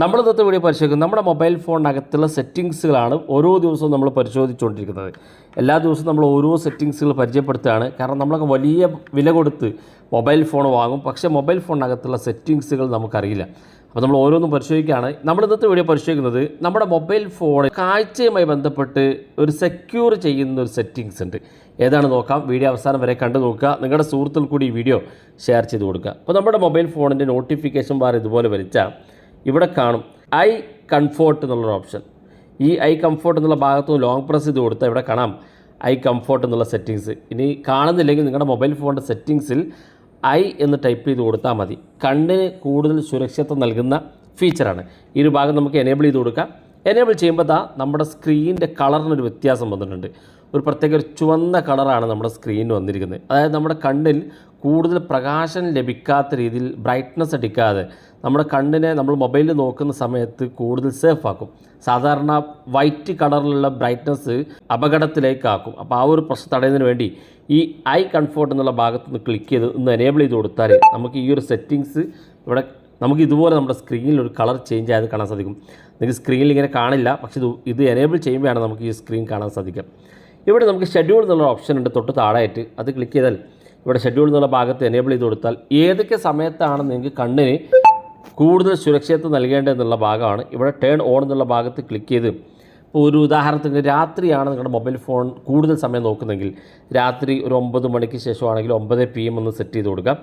നമ്മൾ ഇന്നത്തെ വീഡിയോ പരിശോധിക്കുന്നത് നമ്മുടെ മൊബൈൽ ഫോണിനകത്തുള്ള സെറ്റിങ്സുകളാണ് ഓരോ ദിവസവും നമ്മൾ പരിശോധിച്ചുകൊണ്ടിരിക്കുന്നത്. എല്ലാ ദിവസവും നമ്മൾ ഓരോ സെറ്റിങ്സുകൾ പരിചയപ്പെടുത്തുകയാണ്. കാരണം നമ്മളൊക്കെ വലിയ വില കൊടുത്ത് മൊബൈൽ ഫോൺ വാങ്ങും. പക്ഷേ മൊബൈൽ ഫോണിനകത്തുള്ള സെറ്റിങ്സുകൾ നമുക്കറിയില്ല. അപ്പോൾ നമ്മൾ ഓരോന്നും പരിശോധിക്കുകയാണ്. നമ്മൾ ഇന്നത്തെ വീഡിയോ പരിശോധിക്കുന്നത് നമ്മുടെ മൊബൈൽ ഫോൺ കാഴ്ചയുമായി ബന്ധപ്പെട്ട് ഒരു സെക്യൂർ ചെയ്യുന്ന ഒരു സെറ്റിങ്സ് ഉണ്ട്. ഏതാണ് നോക്കാം? വീഡിയോ അവസാനം വരെ കണ്ടു നോക്കുക. നിങ്ങളുടെ സുഹൃത്തുക്കൾ കൂടി ഈ വീഡിയോ ഷെയർ ചെയ്ത് കൊടുക്കുക. അപ്പോൾ നമ്മുടെ മൊബൈൽ ഫോണിന്റെ നോട്ടിഫിക്കേഷൻ ബാർ ഇതുപോലെ വരച്ചാൽ ഇവിടെ കാണും. ഐ കംഫോർട്ട് എന്നുള്ളൊരു ഓപ്ഷൻ ഈ ഐ കംഫോർട്ട് എന്നുള്ള ഭാഗത്ത് ലോങ് പ്രസ് ചെയ്ത് കൊടുത്താൽ ഇവിടെ കാണാം. ഐ കംഫോർട്ട് എന്നുള്ള സെറ്റിങ്സ് ഇനി കാണുന്നില്ലെങ്കിൽ നിങ്ങളുടെ മൊബൈൽ ഫോണിന്റെ സെറ്റിങ്സിൽ ഐ എന്ന് ടൈപ്പ് ചെയ്ത് കൊടുത്താൽ മതി. കണ്ണിന് കൂടുതൽ സുരക്ഷിതത്വം നൽകുന്ന ഫീച്ചറാണ് ഈ ഒരു ഭാഗം നമുക്ക് എനേബിൾ ചെയ്ത് കൊടുക്കാം. എനേബിൾ ചെയ്യുമ്പോൾ ദാ നമ്മുടെ സ്ക്രീനിന്റെ കളറിനൊരു വ്യത്യാസം വന്നിട്ടുണ്ട്. ഒരു പ്രത്യേക ഒരു ചുവന്ന കളറാണ് നമ്മുടെ സ്ക്രീനിൽ വന്നിരിക്കുന്നത്. അതായത് നമ്മുടെ കണ്ണിൽ കൂടുതൽ പ്രകാശം ലഭിക്കാത്ത രീതിയിൽ ബ്രൈറ്റ്നസ് അടിക്കാതെ നമ്മുടെ കണ്ണിനെ നമ്മൾ മൊബൈലിൽ നോക്കുന്ന സമയത്ത് കൂടുതൽ സേഫ് ആക്കും. സാധാരണ വൈറ്റ് കളറിലുള്ള ബ്രൈറ്റ്നസ് അപകടത്തിലേക്കാക്കും. അപ്പോൾ ആ ഒരു പ്രശ്നം തടയുന്നതിന് വേണ്ടി ഈ ഐ കംഫോർട്ട് എന്നുള്ള ഭാഗത്ത് നിന്ന് ക്ലിക്ക് ചെയ്ത് ഒന്ന് എനേബിൾ ചെയ്ത് കൊടുത്താൽ നമുക്ക് ഈ ഒരു സെറ്റിങ്സ് ഇവിടെ നമുക്ക് ഇതുപോലെ നമ്മുടെ സ്ക്രീനിൽ ഒരു കളർ ചേഞ്ച് ആയത് കാണാൻ സാധിക്കും. നിങ്ങൾക്ക് സ്ക്രീനിൽ ഇങ്ങനെ കാണില്ല പക്ഷേ ഇത് ഇത് എനേബിൾ ചെയ്യുമ്പോഴാണ് നമുക്ക് ഈ സ്ക്രീൻ കാണാൻ സാധിക്കുക. ഇവിടെ നമുക്ക് ഷെഡ്യൂൾ എന്നുള്ള ഓപ്ഷൻ ഉണ്ട് തൊട്ട് താഴെയായിട്ട്. അത് ക്ലിക്ക് ചെയ്താൽ ഇവിടെ ഷെഡ്യൂൾ എന്നുള്ള ഭാഗത്ത് എനേബിൾ ചെയ്ത് കൊടുത്താൽ ഏതൊക്കെ സമയത്താണ് നിങ്ങൾക്ക് കണ്ണിന് കൂടുതൽ സുരക്ഷിതത്വം നൽകേണ്ടതെന്നുള്ള ഭാഗമാണ്. ഇവിടെ ടേൺ ഓൺ എന്നുള്ള ഭാഗത്ത് ക്ലിക്ക് ചെയ്ത് ഒരു ഉദാഹരണത്തിന് രാത്രിയാണ് നിങ്ങളുടെ മൊബൈൽ ഫോൺ കൂടുതൽ സമയം നോക്കുന്നെങ്കിൽ രാത്രി ഒരു ഒമ്പത് മണിക്ക് ശേഷമാണെങ്കിൽ ഒമ്പത് പി എം ഒന്ന് സെറ്റ് ചെയ്ത് കൊടുക്കുക.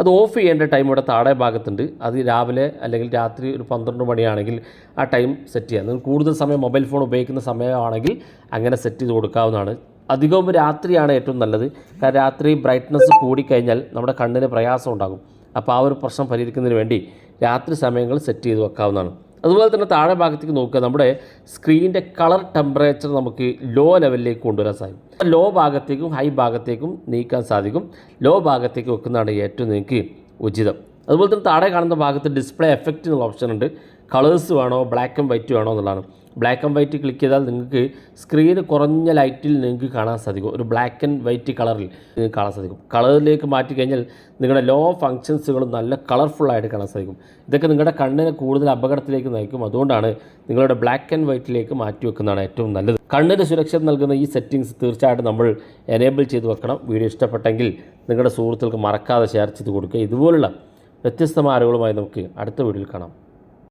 അത് ഓഫ് ചെയ്യേണ്ട ടൈം ഇവിടെ താഴെ ഭാഗത്തുണ്ട്. അത് രാവിലെ അല്ലെങ്കിൽ രാത്രി ഒരു പന്ത്രണ്ട് മണിയാണെങ്കിൽ ആ ടൈം സെറ്റ് ചെയ്യാം നിങ്ങൾ കൂടുതൽ സമയം മൊബൈൽ ഫോൺ ഉപയോഗിക്കുന്ന സമയമാണെങ്കിൽ അങ്ങനെ സെറ്റ് ചെയ്ത് കൊടുക്കാവുന്നതാണ്. അധികവും രാത്രിയാണ് ഏറ്റവും നല്ലത്. കാരണം രാത്രി ബ്രൈറ്റ്നസ് കൂടിക്കഴിഞ്ഞാൽ നമ്മുടെ കണ്ണിന് പ്രയാസം ഉണ്ടാകും. അപ്പോൾ ആ ഒരു പ്രശ്നം പരിഹരിക്കുന്നതിന് വേണ്ടി രാത്രി സമയങ്ങൾ സെറ്റ് ചെയ്ത് വെക്കാവുന്നതാണ്. അതുപോലെ തന്നെ താഴെ ഭാഗത്തേക്ക് നോക്കുക. നമ്മുടെ സ്ക്രീനിന്റെ കളർ ടെമ്പറേച്ചർ നമുക്ക് ലോ ലെവലിലേക്ക് കൊണ്ടുവരാൻ സാധിക്കും. ലോ ഭാഗത്തേക്കും ഹൈ ഭാഗത്തേക്കും നീക്കാൻ സാധിക്കും. ലോ ഭാഗത്തേക്ക് വെക്കുന്നതാണ് ഏറ്റവും നിങ്ങൾക്ക് ഉചിതം. അതുപോലെ തന്നെ താഴെ കാണുന്ന ഭാഗത്ത് ഡിസ്പ്ലേ എഫക്റ്റ് എന്നുള്ള ഓപ്ഷൻ ഉണ്ട്. കളേഴ്സ് വേണോ ബ്ലാക്ക് ആൻഡ് വൈറ്റ് വേണോ എന്നുള്ളതാണ്. ബ്ലാക്ക് ആൻഡ് വൈറ്റ് ക്ലിക്ക് ചെയ്താൽ നിങ്ങൾക്ക് സ്ക്രീന് കുറഞ്ഞ ലൈറ്റിൽ നിങ്ങൾക്ക് കാണാൻ സാധിക്കും. ഒരു ബ്ലാക്ക് ആൻഡ് വൈറ്റ് കളറിൽ നിങ്ങൾക്ക് കാണാൻ സാധിക്കും. കളറിലേക്ക് മാറ്റി കഴിഞ്ഞാൽ നിങ്ങളുടെ ലോ ഫങ്ഷൻസുകളും നല്ല കളർഫുള്ളായിട്ട് കാണാൻ സാധിക്കും. ഇതൊക്കെ നിങ്ങളുടെ കണ്ണിനെ കൂടുതൽ അപകടത്തിലേക്ക് നയിക്കും. അതുകൊണ്ടാണ് നിങ്ങളുടെ ബ്ലാക്ക് ആൻഡ് വൈറ്റിലേക്ക് മാറ്റി വെക്കുന്നതാണ് ഏറ്റവും നല്ലത്. കണ്ണിന് സുരക്ഷ നൽകുന്ന ഈ സെറ്റിങ്സ് തീർച്ചയായിട്ടും നമ്മൾ എനേബിൾ ചെയ്ത് വെക്കണം. വീഡിയോ ഇഷ്ടപ്പെട്ടെങ്കിൽ നിങ്ങളുടെ സുഹൃത്തുക്കൾക്ക് മറക്കാതെ ഷെയർ ചെയ്ത് കൊടുക്കുക. ഇതുപോലുള്ള വ്യത്യസ്തമായ അറിവുകളുമായി നമുക്ക് അടുത്ത വീഡിയോയിൽ കാണാം.